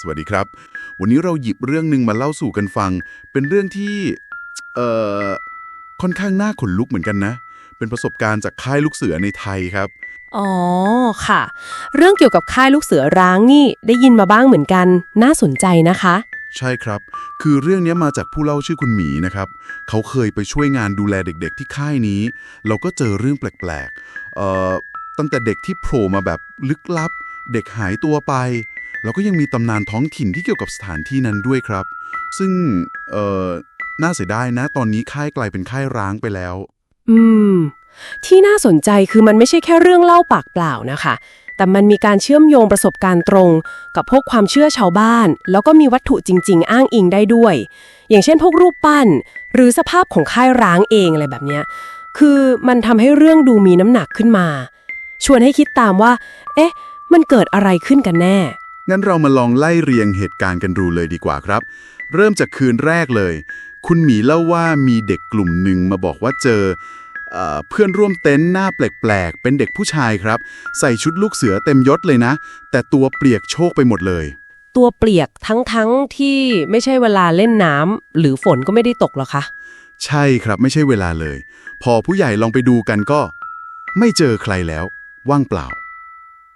สวัสดีครับ วันนี้เราหยิบเรื่องหนึ่งมาเล่าสู่กันฟัง เป็นเรื่องที่เอ่อค่อนข้างน่าขนลุกเหมือนกันนะ เป็นประสบการณ์จากค่ายลูกเสือในไทยครับ อ๋อค่ะ เรื่องเกี่ยวกับค่ายลูกเสือร้างนี่ได้ยินมาบ้างเหมือนกัน น่าสนใจนะคะ ใช่ครับ คือเรื่องนี้มาจากผู้เล่าชื่อคุณหมีนะครับ เขาเคยไปช่วยงานดูแลเด็กๆ ที่ค่ายนี้ เราก็เจอเรื่องแปลกๆเอ่อตั้งแต่เด็กที่โผล่มาแบบลึกลับ เด็กหายตัวไป แล้วก็ยังมีตำนานท้องถิ่นที่เกี่ยวกับสถานที่นั้นด้วยครับ ซึ่งเอ่อน่าเสียดายนะ ตอนนี้ค่ายกลายเป็นค่ายร้างไปแล้ว อืม ที่น่าสนใจคือมันไม่ใช่แค่เรื่องเล่าปากเปล่านะคะ แต่มันมีการเชื่อมโยงประสบการณ์ตรง กับพวกความเชื่อชาวบ้าน แล้วก็มีวัตถุจริง ๆ อ้างอิงได้ด้วย อย่างเช่น พวกรูปปั้น หรือสภาพของค่ายร้างเองอะไรแบบเนี้ยคือมันทำให้เรื่องดูมีน้ำหนักขึ้นมา ชวนให้คิดตามว่า เอ๊ะ มันเกิดอะไรขึ้นกันแน่ งั้นเรามาลองไล่เรียงเหตุการณ์กันดูเลยดีกว่าครับ เริ่มจากคืนแรกเลย คุณหมีเล่าว่ามีเด็กกลุ่มหนึ่งมาบอกว่าเจอเออเพื่อนร่วมเต็นท์หน้าแปลกๆ เป็นเด็กผู้ชายครับ ใส่ชุดลูกเสือเต็มยศเลยนะ แต่ตัวเปียกโชกไปหมดเลย ตัวเปียกทั้งๆที่ไม่ใช่เวลาเล่นน้ำหรือฝนก็ไม่ได้ตกหรอคะ ใช่ครับไม่ใช่เวลาเลย พอผู้ใหญ่ลองไปดูกันก็ ไม่เจอใครแล้ว ว่างเปล่า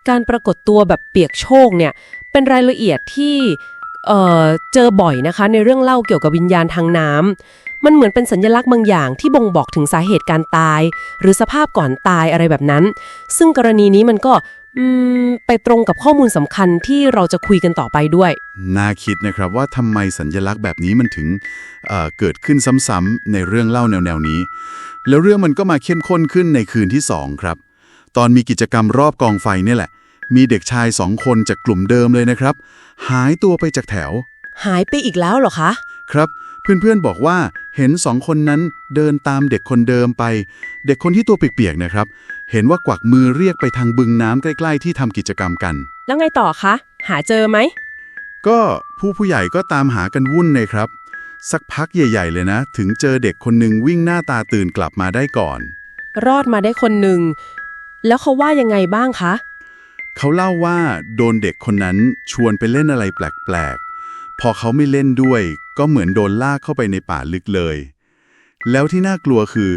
การปรากฏตัวแบบเปียกโชกเนี่ย เป็นรายละเอียดที่เเจอบ่อยนะคะ ในเรื่องเล่าเกี่ยวกับวิญญาณทางน้ำมันเหมือนเป็นสัญลักษณ์บางอย่างที่บ่งบอกถึงสาเหตุการตาย หรือสภาพก่อนตายอะไรแบบนั้น ซึ่งกรณีนี้มันก็ไปตรงกับข้อมูลสำคัญที่เราจะคุยกันต่อไปด้วย น่าคิดนะครับว่าทำไมสัญญลักษณ์แบบนี้มันถึงเเกิดขึ้นซ้ำๆในเรื่องเล่าแนวๆนี้ แล้วเรื่องมันก็มาเข้มข้นขึ้นในคืนที่สองครับ ตอนมีกิจกรรมรอบกองไฟนี่แหละ มีเด็กชายสองคนจากกลุ่มเดิมเลยนะครับ หายตัวไปจากแถว หายไปอีกแล้วเหรอคะ ครับ เพื่อนๆบอกว่าเห็นสองคนนั้นเดินตามเด็กคนเดิมไป เด็กคนที่ตัวเปียกๆนะครับ เห็นว่ากวักมือเรียกไปทางบึงน้ำใกล้ ๆ ที่ทำกิจกรรมกัน แล้วไงต่อคะ หาเจอไหม ก็ผู้ผู้ใหญ่ก็ตามหากันวุ่นเลยครับ สักพักใหญ่ ๆ เลยนะ ถึงเจอเด็กคนหนึ่งวิ่งหน้าตาตื่นกลับมาได้ก่อน รอดมาได้คนหนึ่ง แล้วเขาว่ายังไงบ้างคะ เขาเล่าว่าโดนเด็กคนนั้นชวนไปเล่นอะไรแปลกๆ พอเขาไม่เล่นด้วย ก็เหมือนโดนลากเข้าไปในป่าลึกเลย แล้วที่น่ากลัวคือ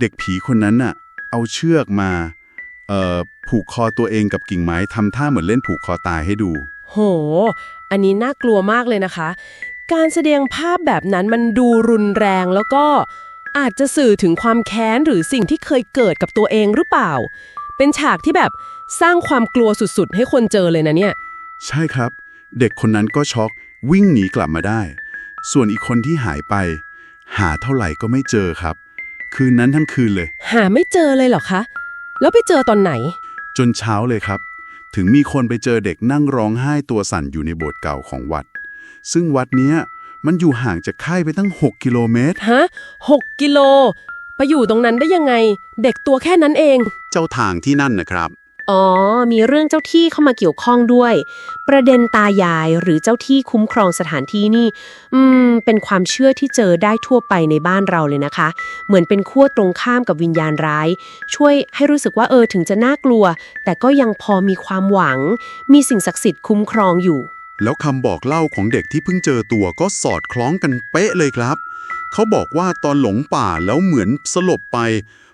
เด็กผีคนนั้นน่ะ เอาเชือกมาเออผูกคอตัวเองกับกิ่งไม้ทำท่าเหมือนเล่นผูกคอตายให้ดู โห อันนี้น่ากลัวมากเลยนะคะ การแสดงภาพแบบนั้นมันดูรุนแรงแล้วก็อาจจะสื่อถึงความแค้นหรือสิ่งที่เคยเกิดกับตัวเองหรือเปล่า เป็นฉากที่แบบสร้างความกลัวสุดๆ ให้คนเจอเลยนะเนี่ย ใช่ครับ เด็กคนนั้นก็ช็อกวิ่งหนีกลับมาได้ ส่วนอีกคนที่หายไป หาเท่าไหร่ก็ไม่เจอครับ คืนนั้นทั้งคืนเลย หาไม่เจอเลยเหรอคะ แล้วไปเจอตอนไหน จนเช้าเลยครับ ถึงมีคนไปเจอเด็กนั่งร้องไห้ตัวสั่นอยู่ในโบสถ์เก่าของวัด ซึ่งวัดเนี้ยมันอยู่ห่างจากค่ายไปตั้ง 6 กิโลเมตร ฮะหกกิโล ไปอยู่ตรงนั้นได้ยังไง เด็กตัวแค่นั้นเอง เจ้าทางที่นั่นนะครับ อ๋อ มีเรื่องเจ้าที่เข้ามาเกี่ยวข้องด้วย ประเด็นตายายหรือเจ้าที่คุ้มครองสถานที่นี่ อืม เป็นความเชื่อที่เจอได้ทั่วไปในบ้านเราเลยนะคะ เหมือนเป็นขั้วตรงข้ามกับวิญญาณร้าย ช่วยให้รู้สึกว่าเออถึงจะน่ากลัว แต่ก็ยังพอมีความหวัง มีสิ่งศักดิ์สิทธิ์คุ้มครองอยู่ แล้วคำบอกเล่าของเด็กที่เพิ่งเจอตัวก็สอดคล้องกันเป๊ะเลยครับ เขาบอกว่าตอนหลงป่าแล้วเหมือนสลบไป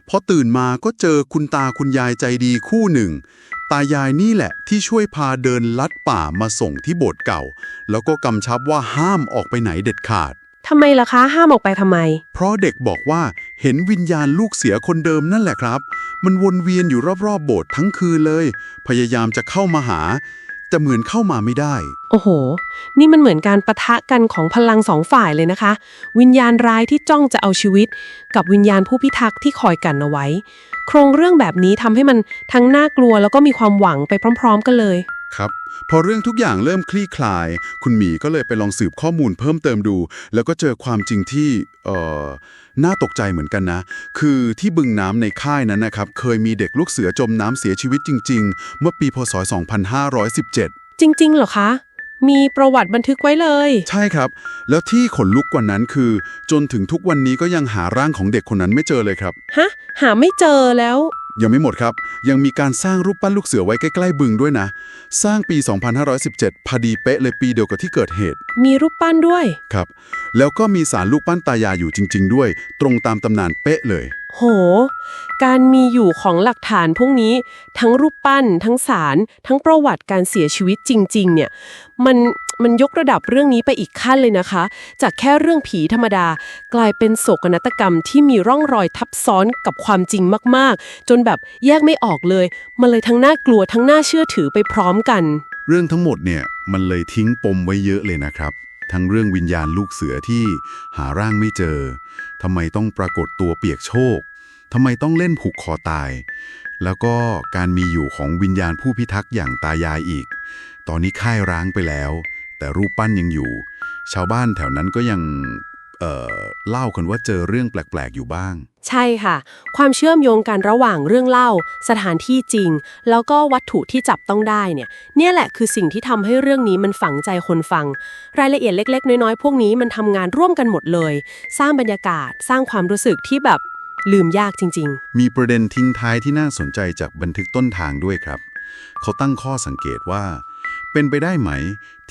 พอตื่นมาก็เจอคุณตาคุณยายใจดีคู่หนึ่ง ตายายนี่แหละที่ช่วยพาเดินลัดป่ามาส่งที่โบสถ์เก่า แล้วก็กำชับว่าห้ามออกไปไหนเด็ดขาด ทำไมล่ะคะห้ามออกไปทำไม เพราะเด็กบอกว่าเห็นวิญญาณลูกเสียคนเดิมนั่นแหละครับ มันวนเวียนอยู่รอบๆโบสถ์ทั้งคืนเลย พยายามจะเข้ามาหา แต่เหมือนเข้ามาไม่ได้ โอ้โห นี่มันเหมือนการประทะกันของพลังสองฝ่ายเลยนะคะ วิญญาณร้ายที่จ้องจะเอาชีวิต กับวิญญาณผู้พิทักษ์ที่คอยกันเอาไว้ โครงเรื่องแบบนี้ทำให้มันทั้งน่ากลัวแล้วก็มีความหวังไปพร้อม ๆ กันเลย ครับ พอเรื่องทุกอย่างเริ่มคลี่คลาย คุณหมีก็เลยไปลองสืบข้อมูลเพิ่มเติมดู แล้วก็เจอความจริงที่เอ่อน่าตกใจเหมือนกันนะ คือที่บึงน้ำในค่ายนั้นนะครับ เคยมีเด็กลูกเสือจมน้ำเสียชีวิตจริง ๆ เมื่อปีพศ 2517 จริง ๆ เหรอคะ มีประวัติบันทึกไว้เลย ใช่ครับ แล้วที่ขนลุกกว่านั้นคือ จนถึงทุกวันนี้ก็ยังหาร่างของเด็กคนนั้นไม่เจอเลยครับ ฮะ หาไม่เจอแล้ว ยังไม่หมดครับ ยังมีการสร้างรูปปั้นลูกเสือไว้ใกล้ๆบึงด้วยนะ สร้างปี 2517 พอดีเป๊ะเลยปีเดียวกับที่เกิดเหตุ มีรูปปั้นด้วย ครับ แล้วก็มีสารลูกปั้นตายายอยู่จริง ๆ ด้วย ตรงตามตำนานเป๊ะเลย โห การมีอยู่ของหลักฐานพวกนี้ ทั้งรูปปั้น ทั้งสาร ทั้งประวัติการเสียชีวิตจริง ๆ เนี่ย มันมันยกระดับเรื่องนี้ไปอีกขั้นเลยนะคะ จากแค่เรื่องผีธรรมดา กลายเป็นโศกนาฏกรรมที่มีร่องรอยทับซ้อนกับความจริงมากๆ จนแบบแยกไม่ออกเลย มันเลยทั้งน่ากลัวทั้งน่าเชื่อถือไปพร้อมกัน เรื่องทั้งหมดเนี่ยมันเลยทิ้งปมไว้เยอะเลยนะครับ ทั้งเรื่องวิญญาณลูกเสือที่หาร่างไม่เจอทำไมต้องปรากฏตัวเปียกโชกทำไมต้องเล่นผูกคอตาย แล้วก็การมีอยู่ของวิญญาณผู้พิทักษ์อย่างตายายอีก ตอนนี้ค่ายร้างไปแล้ว แต่รูปปั้นยังอยู่ ชาวบ้านแถวนั้นก็ยัง เอ่อเล่ากันว่าเจอเรื่องแปลก ๆ อยู่บ้าง ใช่ค่ะ ความเชื่อมโยงกันระหว่างเรื่องเล่า สถานที่จริง แล้วก็วัตถุที่จับต้องได้เนี่ย เนี่ยแหละคือสิ่งที่ทำให้เรื่องนี้มันฝังใจคนฟัง รายละเอียดเล็ก ๆ น้อย ๆ พวกนี้มันทำงานร่วมกันหมดเลย สร้างบรรยากาศ สร้างความรู้สึกที่แบบลืมยากจริงมีประเด็นทิ้งท้ายที่น่าสนใจจากบันทึกต้นทางด้วยครับ เขาตั้งข้อสังเกตว่า เป็นไปได้ไหม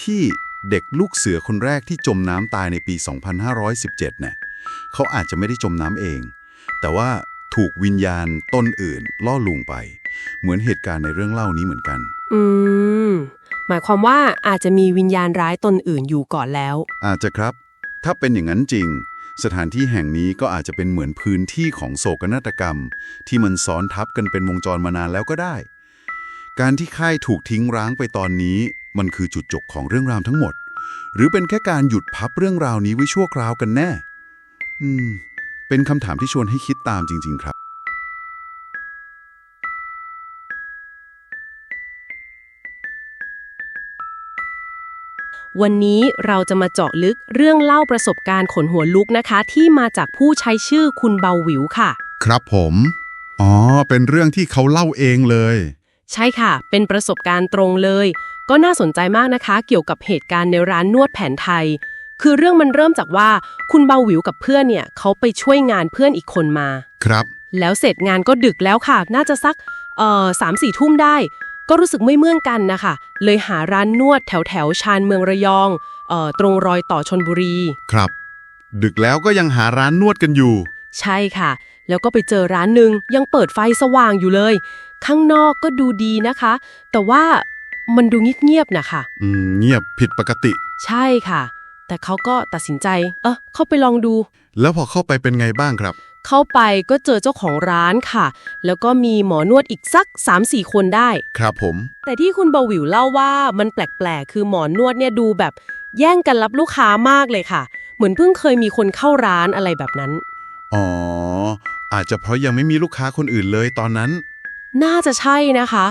ที่ เด็กลูกเสือคนแรกที่จมน้ำตายในปี 2517 เนี่ยเขาอาจจะไม่ได้จมน้ำเอง แต่ว่าถูกวิญญาณต้นอื่น ล่อลวงไป เหมือนเหตุการณ์ในเรื่องเล่านี้เหมือนกันๆอืม หมายความว่าอาจจะมีวิญญาณร้ายตนอื่นอยู่ก่อนแล้ว อาจจะครับ ถ้าเป็นอย่างนั้นจริง สถานที่แห่งนี้ก็อาจจะเป็นเหมือนพื้นที่ของโศกนาฏกรรม ที่มันซ้อนทับกันเป็นวงจรมานานแล้วก็ได้ การที่ค่ายถูกทิ้งร้างไปตอนนี้ มันคือจุดจบของเรื่องราวทั้งหมด หรือเป็นแค่การหยุดพับเรื่องราวนี้ไว้ชั่วคราวกันแน่ อืม เป็นคำถามที่ชวนให้คิดตามจริง ๆ ครับวันนี้เราจะมาเจาะลึกเรื่องเล่าประสบการณ์ขนหัวลุกนะคะ ที่มาจากผู้ใช้ชื่อคุณเบาหวิวค่ะ ครับผม อ๋อ เป็นเรื่องที่เขาเล่าเองเลย ใช่ค่ะ เป็นประสบการณ์ตรงเลย ก็น่าสนใจมากนะคะ เกี่ยวกับเหตุการณ์ในร้านนวดแผนไทย คือเรื่องมันเริ่มจากว่าคุณเบาหวิวกับเพื่อนเนี่ยเขาไปช่วยงานเพื่อนอีกคนมา ครับ แล้วเสร็จงานก็ดึกแล้วค่ะ น่าจะสักเอ่อสามสี่ทุ่มได้ ก็รู้สึกไม่เมื่องกันนะคะ เลยหาร้านนวดแถวแถวๆชานเมืองระยองเอ่อตรงรอยต่อชนบุรี ครับ ดึกแล้วก็ยังหาร้านนวดกันอยู่ ใช่ค่ะ แล้วก็ไปเจอร้านหนึ่งยังเปิดไฟสว่างอยู่เลย ข้างนอกก็ดูดีนะคะ แต่ว่า มันดูเงียบๆนะคะอืมเงียบผิดปกติ ใช่ค่ะ แต่เขาก็ตัดสินใจ เออเข้าไปลองดู แล้วพอเข้าไปเป็นไงบ้างครับ เข้าไปก็เจอเจ้าของร้านค่ะ แล้วก็มีหมอนวดอีกสัก 3-4 คนได้ ครับผม แต่ที่คุณเบาหวิวเล่าว่ามันแปลกๆ คือหมอนวดเนี่ยดูแบบแย่งกันรับลูกค้ามากเลยค่ะ เหมือนเพิ่งเคยมีคนเข้าร้านอะไรแบบนั้น อ๋อ อาจจะเพราะยังไม่มีลูกค้าคนอื่นเลยตอนนั้น น่าจะใช่นะคะ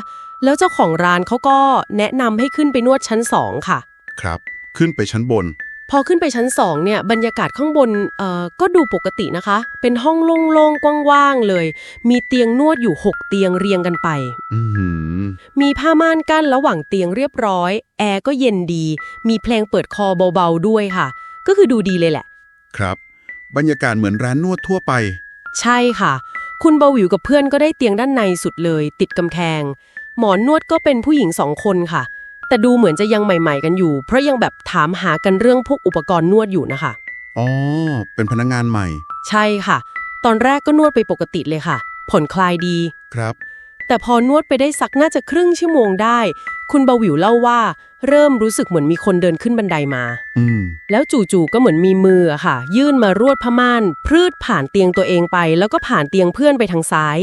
แล้วเจ้าของร้านเขาก็แนะนำให้ขึ้นไปนวดชั้น2ค่ะ ครับ ขึ้นไปชั้นบน พอขึ้นไปชั้น2เนี่ยบรรยากาศข้างบนเอ่อก็ดูปกตินะคะ เป็นห้องโล่งๆกว้างๆเลย มีเตียงนวดอยู่ 6 เตียงเรียงกันไป อือหือมีผ้าม่านกั้นระหว่างเตียงเรียบร้อย แอร์ก็เย็นดี มีเพลงเปิดคอเบาๆด้วยค่ะ ก็คือดูดีเลยแหละ ครับ บรรยากาศเหมือนร้านนวดทั่วไป ใช่ค่ะ คุณเบาหวิวกับเพื่อนก็ได้เตียงด้านในสุดเลย ติดกำแพง หมอนนวดก็เป็นผู้หญิงสองคนค่ะ แต่ดูเหมือนจะยังใหม่ ๆ กันอยู่ เพราะยังแบบถามหากันเรื่องพวกอุปกรณ์นวดอยู่นะคะ อ๋อ เป็นพนักงานใหม่ ใช่ค่ะ ตอนแรกก็นวดไปปกติเลยค่ะ ผ่อนคลายดี ครับ แต่พอนวดไปได้สักน่าจะครึ่งชั่วโมงได้ คุณเบาหวิวเล่าว่า เริ่มรู้สึกเหมือนมีคนเดินขึ้นบันไดมา อืม แล้วจู่ๆก็เหมือนมีมืออะค่ะ ยื่นมารวดผ้าม่าน พรืดผ่านเตียงตัวเองไป แล้วก็ผ่านเตียงเพื่อนไปทางซ้าย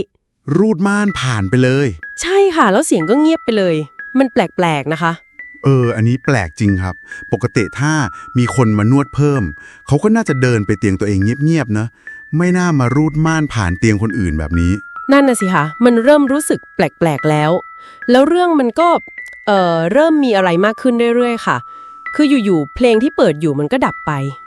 รูดม่านผ่านไปเลย ใช่ค่ะแล้วเสียงก็เงียบไปเลย มันแปลกๆนะคะ เออ อันนี้แปลกจริงครับ ปกติถ้ามีคนมานวดเพิ่ม เขาก็น่าจะเดินไปเตียงตัวเองเงียบๆนะ ไม่น่ามารูดม่านผ่านเตียงคนอื่นแบบนี้ นั่นน่ะสิคะมันเริ่มรู้สึกแปลกๆแล้ว แล้วเรื่องมันก็เอ่อเริ่มมีอะไรมากขึ้นเรื่อยๆค่ะ คืออยู่ๆเพลงที่เปิดอยู่มันก็ดับไปอะ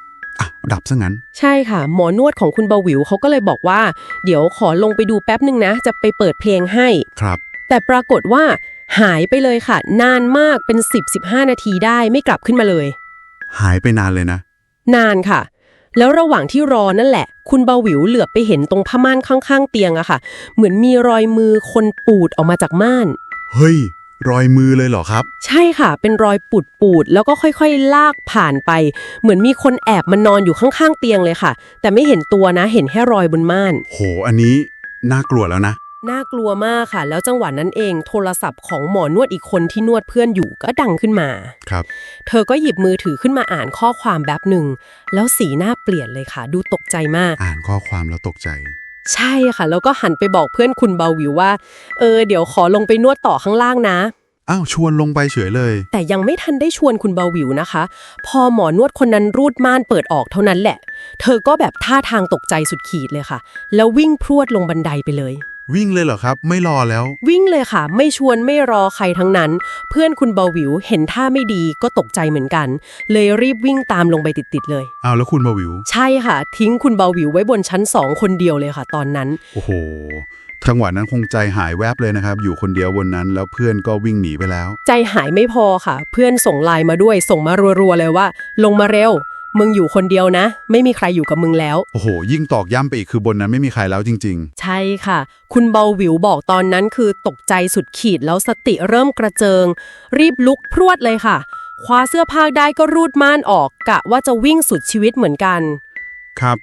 ดับซะงั้น ใช่ค่ะ หมอนวดของคุณเบาหวิวเขาก็เลยบอกว่า เดี๋ยวขอลงไปดูแป๊บหนึ่งนะ จะไปเปิดเพลงให้ ครับ แต่ปรากฏว่าหายไปเลยค่ะ นานมากเป็น 10-15 นาทีได้ไม่กลับขึ้นมาเลย หายไปนานเลยนะ นานค่ะ แล้วระหว่างที่รอนั่นแหละ คุณเบาหวิวเหลือบไปเห็นตรงผ้าม่านข้างๆ เตียงอะค่ะ เหมือนมีรอยมือคนปูดออกมาจากม่าน เฮ้ย รอยมือเลยเหรอครับ ใช่ค่ะ เป็นรอยปูดปูดๆแล้วก็ค่อยๆ ลากผ่านไป เหมือนมีคนแอบมานอนอยู่ข้างๆเตียงเลยค่ะ แต่ไม่เห็นตัวนะ เห็นแค่รอยบนม่าน โห อันนี้น่ากลัวแล้วนะ น่ากลัวมากค่ะ แล้วจังหวะนั้นเอง โทรศัพท์ของหมอนวดอีกคนที่นวดเพื่อนอยู่ก็ดังขึ้นมา ครับ เธอก็หยิบมือถือขึ้นมาอ่านข้อความแบบหนึ่ง แล้วสีหน้าเปลี่ยนเลยค่ะ ดูตกใจมาก อ่านข้อความแล้วตกใจ ใช่ค่ะ แล้วก็หันไปบอกเพื่อนคุณเบาวิวว่า เออ เดี๋ยวขอลงไปนวดต่อข้างล่างนะ อ้าวชวนลงไปเฉยเลย แต่ยังไม่ทันได้ชวนคุณเบาวิวนะคะ พอหมอนวดคนนั้นรูดม่านเปิดออกเท่านั้นแหละ เธอก็แบบท่าทางตกใจสุดขีดเลยค่ะ แล้ววิ่งพรวดลงบันไดไปเลย วิ่งเลยเหรอครับ ไม่รอแล้ว วิ่งเลยค่ะ ไม่ชวนไม่รอใครทั้งนั้น เพื่อนคุณเบาวิวเห็นท่าไม่ดีก็ตกใจเหมือนกัน เลยรีบวิ่งตามลงไปติดๆเลยอ้าวแล้วคุณมาวิว ใช่ค่ะ ทิ้งคุณเบาวิวไว้บนชั้นสองคนเดียวเลยค่ะ ตอนนั้น โอ้โหจังหวะนั้นคงใจหายแวบเลยนะครับ อยู่คนเดียวบนนั้นแล้วเพื่อนก็วิ่งหนีไปแล้ว ใจหายไม่พอค่ะ เพื่อนส่งไลน์มาด้วยส่งมารัวๆเลยว่า ลงมาเร็ว มึงอยู่คนเดียวนะ ไม่มีใครอยู่กับมึงแล้ว โอ้โห ยิ่งตอกย้ำไปอีกคือบนนั้นไม่มีใครแล้วจริง ใช่ค่ะ คุณเบาวิวบอกตอนนั้นคือตกใจสุดขีดแล้วสติเริ่มกระเจิง รีบลุกพรวดเลยค่ะ คว้าเสื้อผ้าได้ก็รูดม่านออกกะว่าจะวิ่งสุดชีวิตเหมือนกัน ๆ ครับ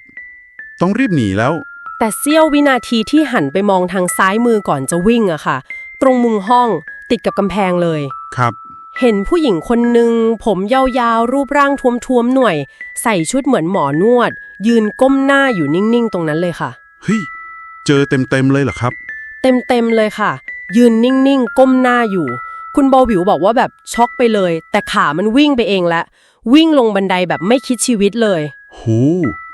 ต้องรีบหนีแล้ว แต่เสี้ยววินาทีที่หันไปมองทางซ้ายมือก่อนจะวิ่งอะค่ะ ตรงมุมห้องติดกับกำแพงเลย ครับ เห็นผู้หญิงคนหนึ่งผมยาวๆ รูปร่างท้วมๆหน่วย ใส่ชุดเหมือนหมอนวด ยืนก้มหน้าอยู่นิ่งๆ ตรงนั้นเลยค่ะ เฮ้ย เจอเต็มๆเลยเหรอครับ เต็มๆเลยค่ะ ยืนนิ่งๆ ก้มหน้าอยู่ คุณเบาหวิวบอกว่าแบบช็อกไปเลย แต่ขามันวิ่งไปเองละ วิ่งลงบันไดแบบไม่คิดชีวิตเลยโห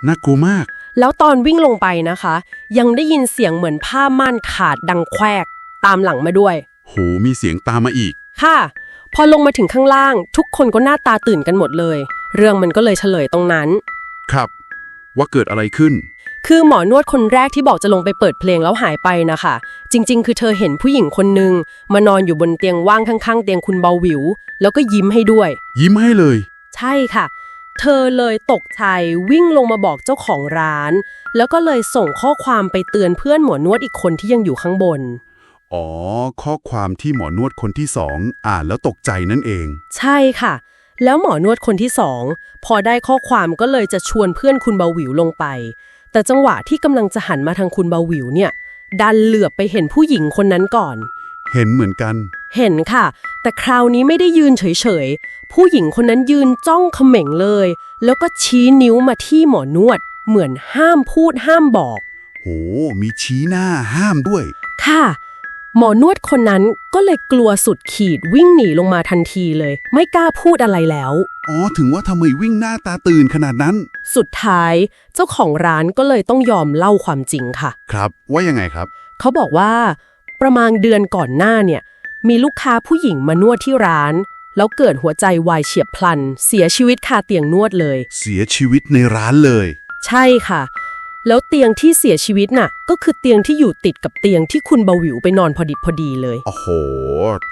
น่ากลัวมาก แล้วตอนวิ่งลงไปนะคะ ยังได้ยินเสียงเหมือนผ้าม่านขาดดังแควก ตามหลังมาด้วย โหมีเสียงตามมาอีก ค่ะ พอลงมาถึงข้างล่าง ทุกคนก็หน้าตาตื่นกันหมดเลย เรื่องมันก็เลยเฉลยตรงนั้น ครับ ว่าเกิดอะไรขึ้น คือหมอนวดคนแรกที่บอกจะลงไปเปิดเพลงแล้วหายไปนะคะ จริง ๆ คือเธอเห็นผู้หญิงคนหนึ่งมานอนอยู่บนเตียงว่างข้างๆ เตียงคุณเบาหวิว แล้วก็ยิ้มให้ด้วย ยิ้มให้เลย ใช่ค่ะ เธอเลยตกใจวิ่งลงมาบอกเจ้าของร้าน แล้วก็เลยส่งข้อความไปเตือนเพื่อนหมอนวดอีกคนที่ยังอยู่ข้างบน อ๋อ ข้อความที่หมอนวดคนที่สองอ่านแล้วตกใจนั่นเอง ใช่ค่ะ แล้วหมอนวดคนที่สองพอได้ข้อความก็เลยจะชวนเพื่อนคุณเบาหวิวลงไป แต่จังหวะที่กำลังจะหันมาทางคุณเบาหวิวเนี่ย ดันเหลือบไปเห็นผู้หญิงคนนั้นก่อน เห็นเหมือนกัน เห็นค่ะ แต่คราวนี้ไม่ได้ยืนเฉยๆ ผู้หญิงคนนั้นยืนจ้องเขม่งเลย แล้วก็ชี้นิ้วมาที่หมอนวด เหมือนห้ามพูดห้ามบอก โห มีชี้หน้าห้ามด้วย ค่ะ หมอนวดคนนั้นก็เลยกลัวสุดขีดวิ่งหนีลงมาทันทีเลย ไม่กล้าพูดอะไรแล้ว อ๋อ ถึงว่าทำไมวิ่งหน้าตาตื่นขนาดนั้น สุดท้ายเจ้าของร้านก็เลยต้องยอมเล่าความจริงค่ะ ครับ ว่ายังไงครับ เขาบอกว่า ประมาณเดือนก่อนหน้าเนี่ย มีลูกค้าผู้หญิงมานวดที่ร้าน แล้วเกิดหัวใจวายเฉียบพลัน เสียชีวิตคาเตียงนวดเลย เสียชีวิตในร้านเลย ใช่ค่ะ แล้วเตียงที่เสียชีวิตน่ะ ก็คือเตียงที่อยู่ติดกับเตียงที่คุณเบาหวิวไปนอนพอดิบพอดีเลย โอ้โห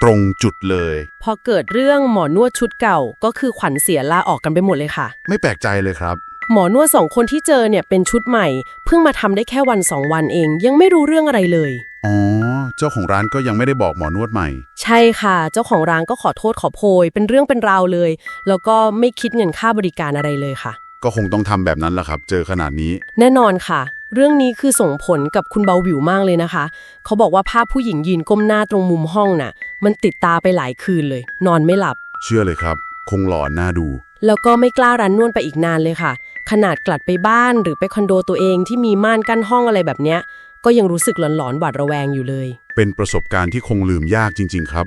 ตรงจุดเลย พอเกิดเรื่องหมอนวดชุดเก่าก็คือขวัญเสียลาออกกันไปหมดเลยค่ะ ไม่แปลกใจเลยครับ หมอนวดสองคนที่เจอเนี่ยเป็นชุดใหม่ เพิ่งมาทำได้แค่วันสองวันเอง ยังไม่รู้เรื่องอะไรเลย อ๋อ เจ้าของร้านก็ยังไม่ได้บอกหมอนวดใหม่ ใช่ค่ะ เจ้าของร้านก็ขอโทษขอโพย เป็นเรื่องเป็นราวเลย แล้วก็ไม่คิดเงินค่าบริการอะไรเลยค่ะ ก็คงต้องทำแบบนั้นแหละครับ เจอขนาดนี้ แน่นอนค่ะ เรื่องนี้คือส่งผลกับคุณเบาหวิวมากเลยนะคะ เขาบอกว่าภาพผู้หญิงยืนก้มหน้าตรงมุมห้องน่ะ มันติดตาไปหลายคืนเลย นอนไม่หลับ เชื่อเลยครับ คงหลอนน่าดู แล้วก็ไม่กล้ารันนวดไปอีกนานเลยค่ะ ขนาดกลัดไปบ้านหรือไปคอนโดตัวเองที่มีม่านกั้นห้องอะไรแบบเนี้ย ก็ยังรู้สึกหลอนๆหวาดระแวงอยู่เลย เป็นประสบการณ์ที่คงลืมยากจริง ๆ ครับ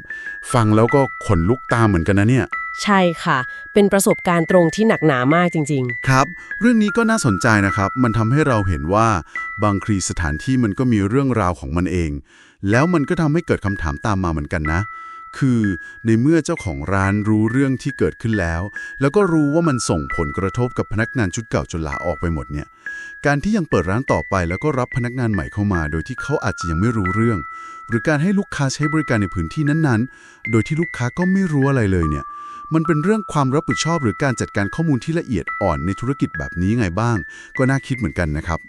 ฟังแล้วก็ขนลุกตามเหมือนกันนะเนี่ย ใช่ค่ะ เป็นประสบการณ์ตรงที่หนักหนามากจริงครับ เรื่องนี้ก็น่าสนใจนะครับ มันทำให้เราเห็นว่าบางครีสถานที่มันก็มีเรื่องราวของมันเอง แล้วมันก็ทำให้เกิดคำถามตามมาเหมือนกันนะ คือในเมื่อเจ้าของร้านรู้เรื่องที่เกิดขึ้นแล้ว แล้วก็รู้ว่ามันส่งผลกระทบกับพนักงานชุดเก่าจนลาออกไปหมดเนี่ย การที่ยังเปิดร้านต่อไปแล้วก็รับพนักงานใหม่เข้ามา โดยที่เขาอาจจะยังไม่รู้เรื่อง หรือการให้ลูกค้าใช้บริการในพื้นที่นั้นๆ โดยที่ลูกค้าก็ไม่รู้อะไรเลยเนี่ย มันเป็นเรื่องความรับผิดชอบหรือการจัดการข้อมูลที่ละเอียดอ่อนในธุรกิจแบบนี้ไงบ้าง ก็น่าคิดเหมือนกันนะครับ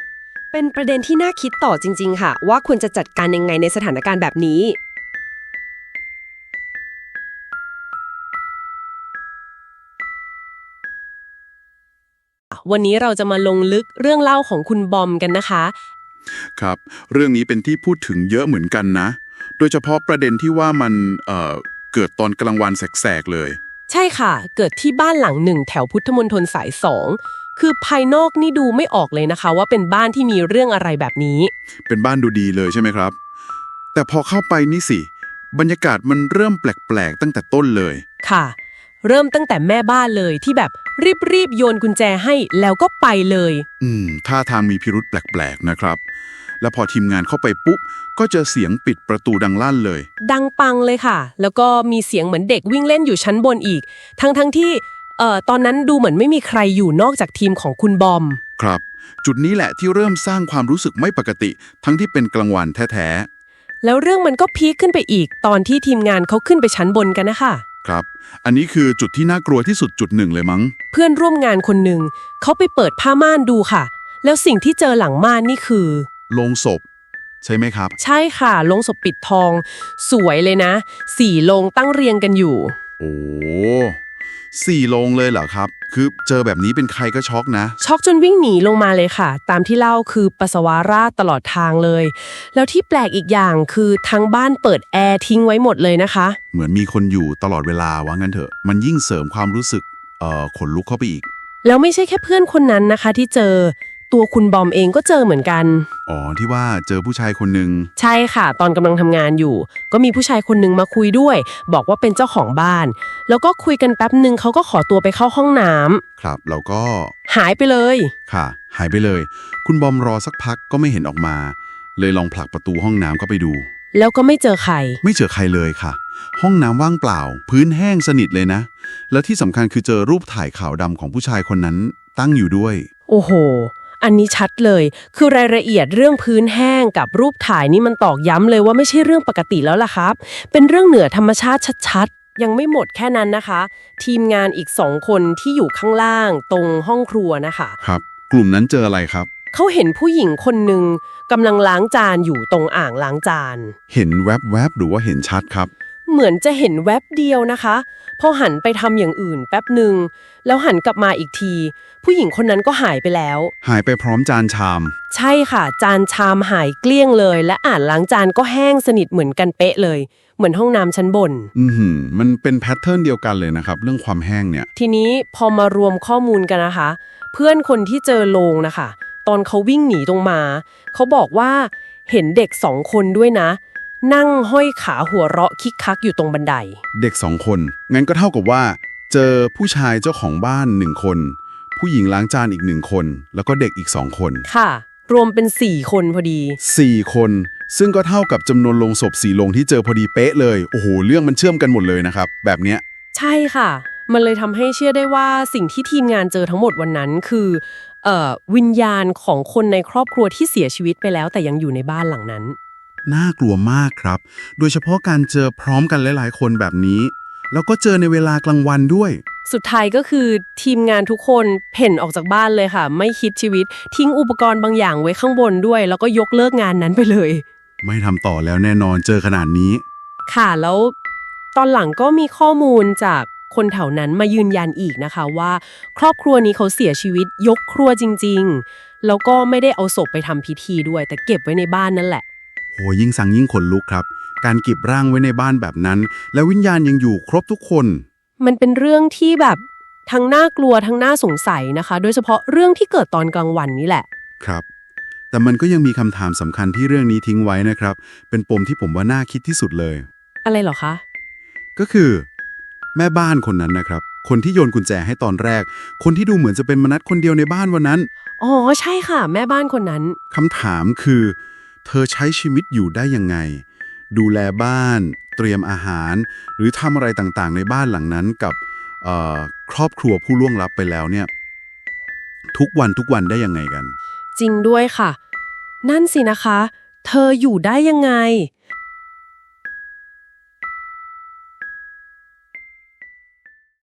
เป็นประเด็นที่น่าคิดต่อจริง ๆ ค่ะ ว่าควรจะจัดการยังไงในสถานการณ์แบบนี้ วันนี้เราจะมาลงลึกเรื่องเล่าของคุณบอมกันนะคะ ครับ เรื่องนี้เป็นที่พูดถึงเยอะเหมือนกันนะ โดยเฉพาะประเด็นที่ว่ามันเอ่อเกิดตอนกลางวันแสกๆเลย ใช่ค่ะ เกิดที่บ้านหลังหนึ่งแถวพุทธมณฑลสายสองคือภายนอกนี่ดูไม่ออกเลยนะคะ ว่าเป็นบ้านที่มีเรื่องอะไรแบบนี้ เป็นบ้านดูดีเลยใช่ไหมครับ แต่พอเข้าไปนี่สิ บรรยากาศมันเริ่มแปลก ๆ ตั้งแต่ต้นเลยค่ะ เริ่มตั้งแต่แม่บ้านเลยที่แบบรีบๆโยนกุญแจให้แล้วก็ไปเลย อืมท่าทางมีพิรุษแปลกๆนะครับ แล้วพอทีมงานเข้าไปปุ๊บ ก็เจอเสียงปิดประตูดังลั่นเลย ดังปังเลยค่ะ แล้วก็มีเสียงเหมือนเด็กวิ่งเล่นอยู่ชั้นบนอีก ทั้งทั้งๆที่เอ่อตอนนั้นดูเหมือนไม่มีใครอยู่นอกจากทีมของคุณบอม ครับ จุดนี้แหละที่เริ่มสร้างความรู้สึกไม่ปกติ ทั้งที่เป็นกลางวันแท้แล้วเรื่องมันก็พีคขึ้นไปอีก ตอนที่ทีมงานเขาขึ้นไปชั้นบนกันนะคะๆ ครับ อันนี้คือจุดที่น่ากลัวที่สุดจุดหนึ่งเลยมั้ง เพื่อนร่วมงานคนหนึ่งเขาไปเปิดผ้าม่านดูค่ะ แล้วสิ่งที่เจอหลังม่านนี่คือโลงศพ ใช่ไหมครับ ใช่ค่ะลงศพปิดทอง สวยเลยนะ สี่โลงตั้งเรียงกันอยู่ โอ้สี่โลงเลยเหรอครับ คือเจอแบบนี้เป็นใครก็ช็อกนะ ช็อกจนวิ่งหนีลงมาเลยค่ะ ตามที่เล่าคือปัสสาวะราดตลอดทางเลย แล้วที่แปลกอีกอย่างคือทั้งบ้านเปิดแอร์ทิ้งไว้หมดเลยนะคะ เหมือนมีคนอยู่ตลอดเวลาว่างั้นเถอะ มันยิ่งเสริมความรู้สึกเอ่อขนลุกเข้าไปอีก แล้วไม่ใช่แค่เพื่อนคนนั้นนะคะที่เจอ ตัวคุณบอมเองก็เจอเหมือนกัน อ๋อที่ว่าเจอผู้ชายคนหนึ่งใช่ค่ะ ตอนกำลังทำงานอยู่ ก็มีผู้ชายคนหนึ่งมาคุยด้วย บอกว่าเป็นเจ้าของบ้าน แล้วก็คุยกันแป๊บหนึ่งเขาก็ขอตัวไปเข้าห้องน้ำครับแล้วก็หายไปเลย ค่ะ หายไปเลย คุณบอมรอสักพักก็ไม่เห็นออกมา เลยลองผลักประตูห้องน้ำเข้าไปดู แล้วก็ไม่เจอใคร ไม่เจอใครเลยค่ะ ห้องน้ำว่างเปล่า พื้นแห้งสนิทเลยนะ แล้วที่สำคัญคือเจอรูปถ่ายขาวดำของผู้ชายคนนั้นตั้งอยู่ด้วย โอ้โห อันนี้ชัดเลย คือรายละเอียดเรื่องพื้นแห้งกับรูปถ่ายนี่มันตอกย้ำเลยว่าไม่ใช่เรื่องปกติแล้วล่ะครับ เป็นเรื่องเหนือธรรมชาติชัดๆ ยังไม่หมดแค่นั้นนะคะ ทีมงานอีกสองคนที่อยู่ข้างล่างตรงห้องครัวนะคะครับ กลุ่มนั้นเจออะไรครับเขาเห็นผู้หญิงคนหนึ่งกำลังล้างจานอยู่ตรงอ่างล้างจาน เห็นแวบๆหรือว่าเห็นชัดครับ เหมือนจะเห็นแวบเดียวนะคะ พอหันไปทำอย่างอื่นแป๊บหนึ่ง แล้วหันกลับมาอีกที ผู้หญิงคนนั้นก็หายไปแล้ว หายไปพร้อมจานชาม ใช่ค่ะ จานชามหายเกลี้ยงเลย และอ่านล้างจานก็แห้งสนิทเหมือนกันเป๊ะเลย เหมือนห้องน้ำชั้นบน อือหือมันเป็นแพทเทิร์นเดียวกันเลยนะครับ เรื่องความแห้งเนี่ย ทีนี้พอมารวมข้อมูลกันนะคะ เพื่อนคนที่เจอโลงนะคะ ตอนเขาวิ่งหนีตรงมา เขาบอกว่าเห็นเด็กสองคนด้วยนะ นั่งห้อยขาหัวเราะคิกคักอยู่ตรงบันได เด็กสองคน งั้นก็เท่ากับว่า เจอผู้ชายเจ้าของบ้านหนึ่งคน ผู้หญิงล้างจานอีกหนึ่งคน แล้วก็เด็กอีกสองคน ค่ะ รวมเป็นสี่คนพอดี สี่คน ซึ่งก็เท่ากับจำนวนลงศพสี่ลงที่เจอพอดีเป๊ะเลย โอ้โห เรื่องมันเชื่อมกันหมดเลยนะครับ แบบเนี้ย ใช่ค่ะ มันเลยทำให้เชื่อได้ว่าสิ่งที่ทีมงานเจอทั้งหมดวันนั้นคือเอ่อวิญญาณของคนในครอบครัวที่เสียชีวิตไปแล้วแต่ยังอยู่ในบ้านหลังนั้น น่ากลัวมากครับ โดยเฉพาะการเจอพร้อมกันหลาย ๆ คนแบบนี้ แล้วก็เจอในเวลากลางวันด้วย สุดท้ายก็คือทีมงานทุกคนเพ่นออกจากบ้านเลยค่ะ ไม่คิดชีวิต ทิ้งอุปกรณ์บางอย่างไว้ข้างบนด้วย แล้วก็ยกเลิกงานนั้นไปเลย ไม่ทำต่อแล้วแน่นอนเจอขนาดนี้ ค่ะแล้วตอนหลังก็มีข้อมูลจากคนแถวนั้นมายืนยันอีกนะคะว่า ครอบครัวนี้เขาเสียชีวิตยกครัวจริง ๆ แล้วก็ไม่ได้เอาศพไปทำพิธีด้วย แต่เก็บไว้ในบ้านนั่นแหละ โหยิ่งสั่งยิ่งขนลุกครับ การเก็บร่างไว้ในบ้านแบบนั้น แล้ววิญญาณยังอยู่ครบทุกคน มันเป็นเรื่องที่แบบทั้งน่ากลัวทั้งน่าสงสัยนะคะ โดยเฉพาะเรื่องที่เกิดตอนกลางวันนี่แหละ ครับ แต่มันก็ยังมีคำถามสำคัญที่เรื่องนี้ทิ้งไว้นะครับ เป็นปมที่ผมว่าน่าคิดที่สุดเลย อะไรเหรอคะ ก็คือ แม่บ้านคนนั้นนะครับ คนที่โยนกุญแจให้ตอนแรก คนที่ดูเหมือนจะเป็นมนัดคนเดียวในบ้านวันนั้น อ๋อ ใช่ค่ะ แม่บ้านคนนั้น คำถามคือ เธอใช้ชีวิตอยู่ได้ยังไง ดูแลบ้าน เตรียมอาหาร หรือทำอะไรต่างๆ ในบ้านหลังนั้นกับครอบครัวผู้ล่วงลับไปแล้วเนี่ย ทุกวันทุกวันได้ยังไงกัน จริงด้วยค่ะ นั่นสินะคะ เธออยู่ได้ยังไง